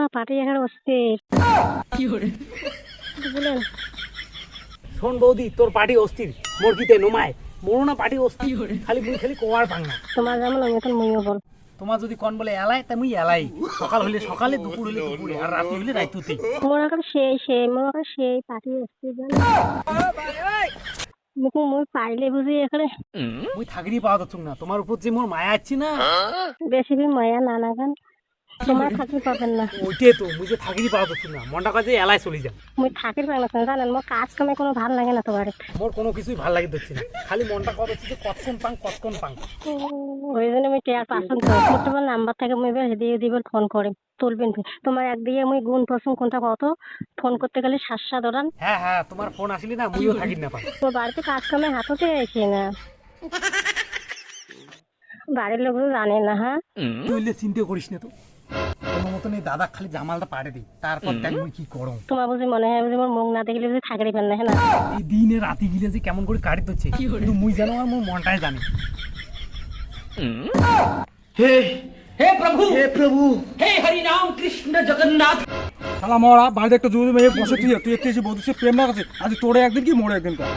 না পাটি এখানে অস্থির। শোন বৌদি তোর পার্টি অস্থির মুরগিতে নুমায়। মোরো না পার্টি অস্থির খালি মুই খালি কোয়ার পাং না তোমার যেমন আমি এখন মুইও বল। তোমার যদি কন বলে এলাই তা মুই এলাই। সকাল হলে সকালে দুপুর হলে দুপুরে আর রাতে হলে রাইতুতে মোর এখন সেই সেই মোর এখন সেই পাটি অস্থির জানো? মুখ মুই পাইলে বুঝি এখানে মুই থাকরি পাওয়া যাচ্ছ না। তোমার উপর যে মোর মায়া আছে না? বেশি দিন মায়া না না গান তোমার থাকি পাবেন না। ওইটাই তো মুই যে থাকরি পাওয়া যাচ্ছ না মনটা কাজে এলাই চলে যান মুই থাকি পাই না জানেন মোর কাজ কামে কোনো ভালো লাগে না তোমার। মোর কোনো কিছুই ভালো লাগে দিচ্ছে না খালি মনটা কত হচ্ছে যে কতক্ষণ পাং কতক্ষণ পাং। ওই জন্য আমি টেয়ার পাসন্দ করি তোমার নাম্বার থেকে মুই এবার দিয়ে দিব ফোন করে তুলবেন তোমার একদিকে মুই গুণ পছন্দ কোনটা কত ফোন করতে গেলে সাত ওরান। হ্যাঁ হ্যাঁ তোমার ফোন আসলে না মুইও থাকি না পাই তোর বাড়িতে কাজ কামে হাততে এসে না। বাড়ির জানে না হ্যাঁ? তুইলে চিন্তা করিস না তো। কোনো মতন এই দাদা খালি জামালটা পাড়ে দিই তারপর কি করো তোমার বুঝি মনে হয় বুঝি মোর মুখ না দেখলে বুঝি হ্যাঁ না এই দিনে রাতে গিলে যে কেমন করে কাটি কিন্তু মুই জানো আর মোর মনটাই জানি। হে হে প্রভু! হে প্রভু! হে হরি নাম কৃষ্ণ জগন্নাথ! শালা মরা বাড়িতে একটা মেয়ে বসে তুই তুই একটু এসে প্রেম না আজ তোরে একদিন কি মোরে একদিন কর।